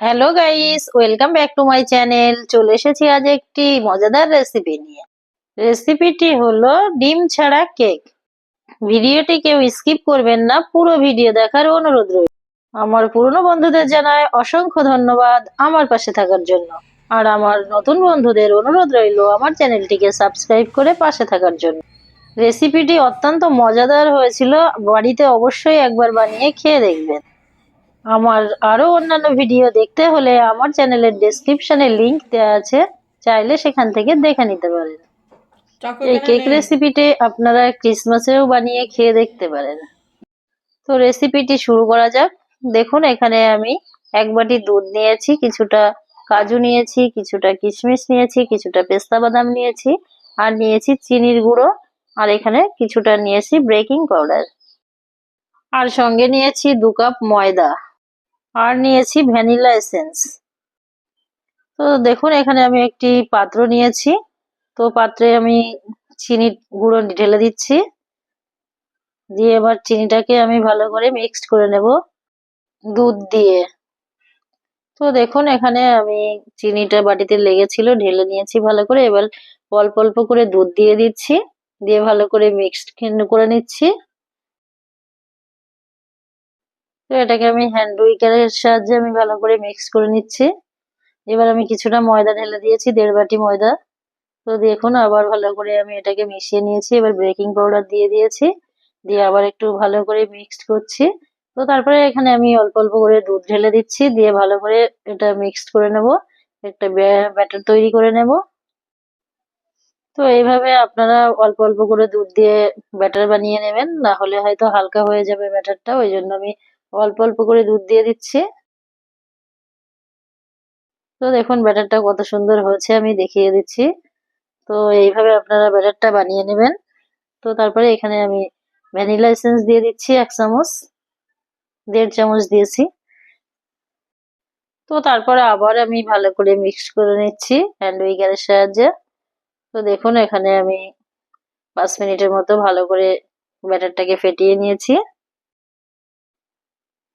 Hello guys welcome back to my channel চলে এসেছি আজ একটি মজাদার রেসিপি নিয়ে। রেসিপিটি হলো ডিম ছাড়া কেক ভিডিওটি কেউ স্কিপ করবেন না, পুরো ভিডিও দেখার অনুরোধ রইল। আমার পুরনো বন্ধুদের জানায় অসংখ্য ধন্যবাদ আমার পাশে থাকার জন্য। আর আমার নতুন বন্ধুদের অনুরোধ রইল আমার চ্যানেলটিকে সাবস্ক্রাইব করে পাশে থাকার জন্য। রেসিপিটি অত্যন্ত মজাদার হয়েছিল, বাড়িতে অবশ্যই একবার বানিয়ে খেয়ে দেখবেন। আমার আরও অন্যান্য ভিডিও দেখতে হলে আমার চ্যানেলের ডেসক্রিপশনে লিংক দেওয়া আছে। চাইলে সেখান থেকে দেখে নিতে পারেন। এই কেক রেসিপিটি আপনারা ক্রিসমাসেও বানিয়ে খেয়ে দেখতে পারেন। তো রেসিপিটি শুরু করা যাক। দেখুন এখানে আমি এক বাটি দুধ নিয়েছি কিছুটা কাজু নিয়েছি কিছুটা কিশমিশ নিয়েছি কিছুটা পেস্তা বাদাম নিয়েছি আর নিয়েছি চিনির গুঁড়ো আর এখানে কিছুটা নিয়েছি বেকিং পাউডার আর সঙ্গে নিয়েছি দু কাপ ময়দা। আর নিয়েছি ভ্যানিলা এসেন্স। তো দেখুন, এখানে আমি একটি পাত্র নিয়েছি। তো পাত্রে আমি চিনি গুঁড়ো ঢেলে দিচ্ছি। দিয়ে এবার চিনিটাকে আমি ভালো করে মিক্সড করে নেব দুধ দিয়ে। তো দেখুন, এখানে আমি চিনিটা বাটিতে লেগেছিল, ঢেলে নিয়েছি ভালো করে। এবার অল্প অল্প করে দুধ দিয়ে দিচ্ছি। দিয়ে ভালো করে মিক্সড করে নিচ্ছি। তো এটাকে আমি হ্যান্ড উইকারের সাহায্যে আমি ভালো করে মিক্স করে নিচ্ছি। এবার আমি কিছুটা ময়দা ঢেলে দিয়েছি, দেড় বাটি ময়দা। তো দেখুন, আবার ভালো করে আমি এটাকে মিশিয়ে নিয়েছি, এবার বেকিং পাউডার দিয়ে দিয়েছি। দিয়ে আবার একটু ভালো করে মিক্সড করছি। তো তারপরে এখানে আমি অল্প অল্প করে দুধ ঢেলে দিচ্ছি, দিয়ে ভালো করে এটা মিক্সড করে নেব। একটা ব্যাটার তৈরি করে নেব। তো এইভাবে আপনারা অল্প অল্প করে দুধ দিয়ে ব্যাটার বানিয়ে নেবেন, না হলে হয়তো হালকা হয়ে যাবে ব্যাটারটা ওই জন্য আমি অল্প অল্প করে দুধ দিয়ে দিচ্ছি। তো দেখুন ব্যাটারটা কত সুন্দর হয়েছে, আমি দেখিয়ে দিচ্ছি। তো এইভাবে আপনারা ব্যাটারটা বানিয়ে নেবেন। তো তারপরে এখানে আমি ভ্যানিলা এসেন্স দিয়ে দিচ্ছি, এক চামচ, দেড় চামচ দিয়েছি। তো তারপরে আবার আমি ভালো করে মিক্স করে নিচ্ছি হ্যান্ড উইগারের সাহায্যে। তো দেখুন এখানে আমি পাঁচ মিনিটের মতো ভালো করে ব্যাটারটাকে ফেটিয়ে নিয়েছি।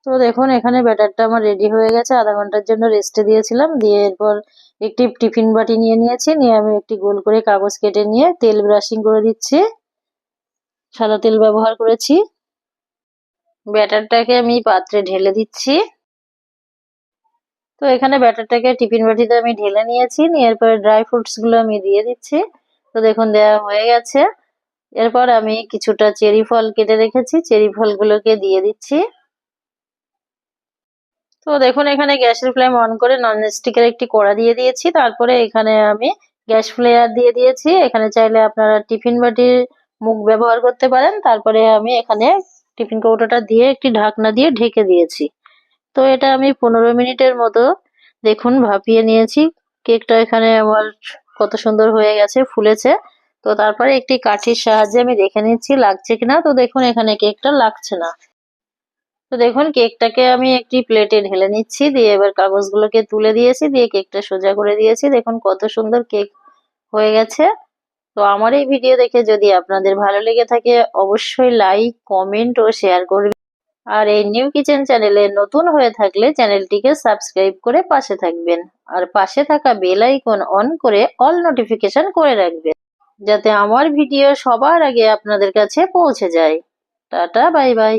তো দেখুন, এখানে ব্যাটারটা আমার রেডি হয়ে গেছে। আধা ঘণ্টার জন্য রেস্টে দিয়েছিলাম। দিয়ে এরপর একটি টিফিন বাটি নিয়ে নিয়েছি। নিয়ে আমি একটি গোল করে কাগজ কেটে নিয়ে তেল ব্রাশিং করে দিচ্ছি। সাদা তেল ব্যবহার করেছি। ব্যাটারটাকে আমি পাত্রে ঢেলে দিচ্ছি। তো এখানে ব্যাটারটাকে টিফিন বাটিতে আমি ঢেলে নিয়েছি। নিয়ে এরপরে ড্রাই ফ্রুটসগুলো আমি দিয়ে দিচ্ছি। তো দেখুন দেওয়া হয়ে গেছে। এরপর আমি কিছুটা চেরি ফল কেটে রেখেছি। চেরি ফলগুলোকে দিয়ে দিচ্ছি। তো দেখুন, এখানে গ্যাসের ফ্লেম অন করে ননস্টিকের একটি কড়া দিয়ে দিয়েছি। তারপরে এখানে আমি গ্যাস ফ্লেয়ার দিয়ে দিয়েছি। এখানে চাইলে আপনারা টিফিন বাটির মুখ ব্যবহার করতে পারেন। তারপরে আমি এখানে টিফিন কৌটোটা দিয়ে একটি ঢাকনা দিয়ে ঢেকে দিয়েছি। তো এটা আমি পনেরো মিনিটের মতো দেখুন ভাপিয়ে নিয়েছি। কেকটা এখানে আমার কত সুন্দর হয়ে গেছে, ফুলেছে। তো তারপরে একটি কাঠির সাহায্যে আমি দেখে নিচ্ছি, লাগছে কিনা। তো দেখুন, এখানে কেকটা লাগছে না। তো দেখুন, কেকটাকে আমি একটি প্লেটে ঢেলে নিচ্ছি, দিয়ে এবার কাগজগুলোকে তুলে দিয়েছি, দিয়ে কেকটা সোজা করে দিয়েছি। দেখুন, কত সুন্দর কেক হয়ে গেছে। তো আমার এই ভিডিও দেখে যদি আপনাদের ভালো লেগে থাকে, অবশ্যই লাইক, কমেন্ট ও শেয়ার করবেন। আর এই নিউ কিচেন চ্যানেলে নতুন হয়ে থাকলে চ্যানেলটিকে সাবস্ক্রাইব করে পাশে থাকবেন। আর পাশে থাকা বেল আইকন অন করে অল নোটিফিকেশন করে রাখবেন, যাতে আমার ভিডিও সবার আগে আপনাদের কাছে পৌঁছে যায়। Tata, bye bye.